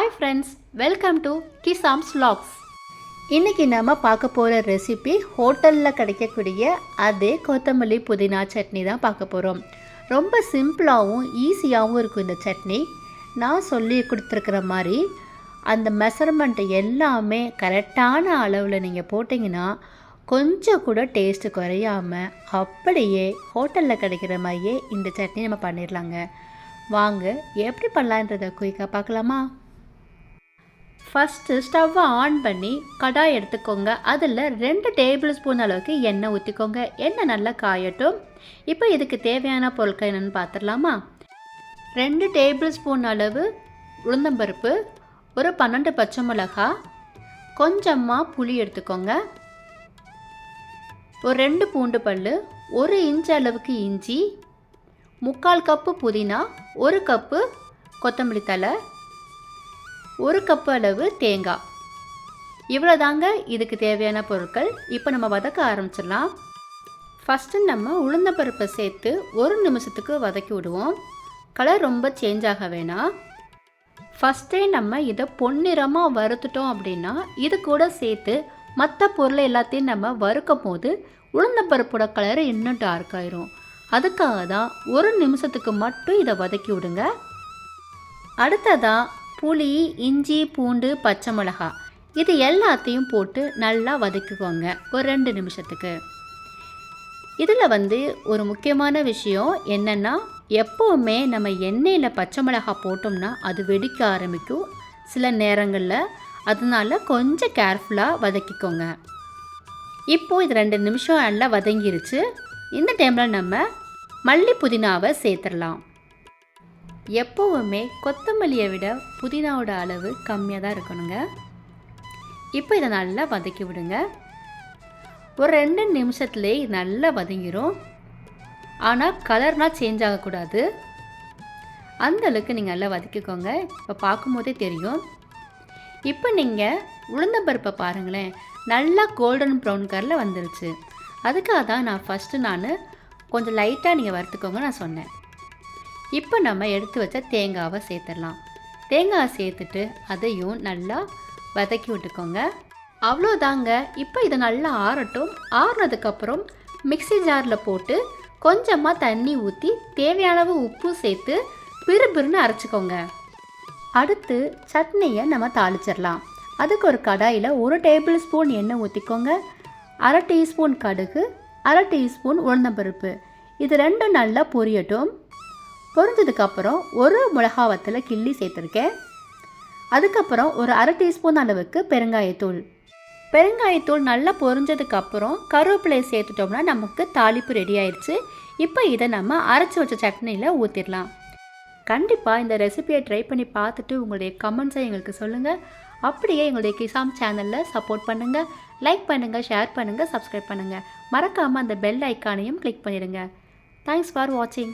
Hi friends welcome to கிசாம்ஸ் லாக்ஸ் இன்றைக்கி நம்ம பார்க்க போகிற ரெசிபி ஹோட்டலில் கிடைக்கக்கூடிய அதே கொத்தமல்லி புதினா சட்னி தான் பார்க்க போகிறோம் ரொம்ப சிம்பிளாகவும் ஈஸியாகவும் இருக்கும் இந்த சட்னி. நான் சொல்லி கொடுத்துருக்குற மாதிரி அந்த மெஷர்மெண்ட் எல்லாமே கரெக்டான அளவில் நீங்கள் போட்டிங்கன்னா கொஞ்சம் கூட டேஸ்ட்டு குறையாமல் அப்படியே ஹோட்டலில் கிடைக்கிற மாதிரியே இந்த சட்னி நம்ம பண்ணிடலாங்க வாங்க எப்படி பண்ணலான்றதை குயிக்காக பார்க்கலாமா? ஃபஸ்ட்டு ஸ்டவ்வை ஆன் பண்ணி கடாய் எடுத்துக்கோங்க. அதில் ரெண்டு டேபிள் ஸ்பூன் அளவுக்கு எண்ணெய் ஊற்றிக்கோங்க எண்ணெய் நல்லா காயட்டும். இப்போ இதுக்கு தேவையான பொருட்கள் என்னென்னு பார்த்துடலாமா ரெண்டு டேபிள் ஸ்பூன் அளவு உளுந்தம்பருப்பு ஒரு பன்னெண்டு பச்சை மிளகா கொஞ்சமாக புளி எடுத்துக்கோங்க. ஒரு ரெண்டு பூண்டு பல் ஒரு இன்ச் அளவுக்கு இஞ்சி முக்கால் கப்பு புதினா ஒரு கப்பு கொத்தமல்லி தழை ஒரு கப்பு அளவு தேங்காய் இவ்வளோதாங்க இதுக்கு தேவையான பொருட்கள். இப்போ நம்ம வதக்க ஆரம்பிச்சிடலாம். ஃபஸ்ட்டு நம்ம உளுந்தப்பருப்பை சேர்த்து ஒரு நிமிஷத்துக்கு வதக்கி விடுவோம். கலர் ரொம்ப சேஞ்ச் ஆக வேணாம். ஃபஸ்ட்டே நம்ம இதை பொன்னிறமாக வறுத்துட்டோம் அப்படின்னா இது கூட சேர்த்து மற்ற பொருளை எல்லாத்தையும் நம்ம வறுக்கும் போது உளுந்தப்பருப்போட கலர் இன்னும் டார்க் ஆயிரும். அதுக்காக தான் ஒரு நிமிஷத்துக்கு மட்டும் இதை வதக்கி விடுங்க. அடுத்ததாக புளி இஞ்சி பூண்டு பச்சை மிளகாய் இது எல்லாத்தையும் போட்டு நல்லா வதக்கிக்கோங்க. ஒரு ரெண்டு நிமிஷத்துக்கு. இதில் வந்து ஒரு முக்கியமான விஷயம் என்னென்னா எப்போவுமே நம்ம எண்ணெயில் பச்சை மிளகாய் போட்டோம்னா அது வெடிக்க ஆரம்பிக்கும் சில நேரங்களில். அதனால கொஞ்சம் கேர்ஃபுல்லாக வதக்கிக்கோங்க. இப்போது இது ரெண்டு நிமிஷம் நல்லா வதங்கிருச்சு. இந்த டைமில் நம்ம மல்லி புதினாவை சேர்த்துடலாம். எப்போவுமே கொத்தமல்லியை விட புதினாவோட அளவு கம்மியாக தான் இருக்கணுங்க. இப்போ இதை நல்லா வதக்கி விடுங்க. ஒரு ரெண்டு நிமிஷத்துலேயே இது நல்லா வதங்கிரும். ஆனால் கலர்னால் சேஞ்ச் ஆகக்கூடாது. அந்த அளவுக்கு நீங்கள் நல்லா வதக்கிக்கோங்க. இப்போ பார்க்கும்போதே தெரியும். இப்போ நீங்கள் உளுந்தம்பருப்பை பாருங்களேன். நல்லா கோல்டன் ப்ரௌன் கலரில் வந்துருச்சு. அதுக்காக தான் நான் ஃபஸ்ட்டு நான் கொஞ்சம் லைட்டாக நீங்கள் வறுத்துக்கோங்க நான் சொன்னேன். இப்போ நம்ம எடுத்து வச்ச தேங்காவை சேர்த்துடலாம். தேங்காய் சேர்த்துட்டு அதையும் நல்லா வதக்கி விட்டுக்கோங்க. அவ்வளோதாங்க. இப்போ இதை நல்லா ஆறட்டும். ஆறுனதுக்கப்புறம் மிக்ஸி ஜாரில் போட்டு கொஞ்சமாக தண்ணி ஊற்றி தேவையான உப்பு சேர்த்து பிறுபிறுன்னு அரைச்சிக்கோங்க. அடுத்து சட்னியை நம்ம தாளிச்சிடலாம். அதுக்கு ஒரு கடாயில் ஒரு டேபிள் ஸ்பூன் எண்ணெய் ஊற்றிக்கோங்க அரை டீஸ்பூன் கடுகு அரை டீஸ்பூன் உளுந்தம்பருப்பு. இது ரெண்டும் நல்லா பொரியட்டும். பொரிஞ்சதுக்கப்புறம் ஒரு மிளகா வத்தலை கிள்ளி சேர்த்துருக்கேன். அதுக்கப்புறம் ஒரு அரை டீஸ்பூன் அளவுக்கு பெருங்காயத்தூள் பெருங்காயத்தூள் நல்லா பொரிஞ்சதுக்கப்புறம் கருவேப்பிலையை சேர்த்துட்டோம்னா நமக்கு தாளிப்பு ரெடி ஆயிடுச்சு. இப்போ இதை நம்ம அரைச்சி வச்ச சட்னியில் ஊற்றிடலாம் கண்டிப்பாக இந்த ரெசிபியை ட்ரை பண்ணி பார்த்துட்டு உங்களுடைய கமெண்ட்ஸை எங்களுக்கு சொல்லுங்கள் அப்படியே எங்களுடைய கிசாம் சேனலில் சப்போர்ட் பண்ணுங்கள் லைக் பண்ணுங்கள் ஷேர் பண்ணுங்கள் சப்ஸ்கிரைப் பண்ணுங்கள் மறக்காமல் அந்த பெல் ஐக்கானையும் கிளிக் பண்ணிடுங்க. தேங்க்ஸ் ஃபார் வாட்சிங்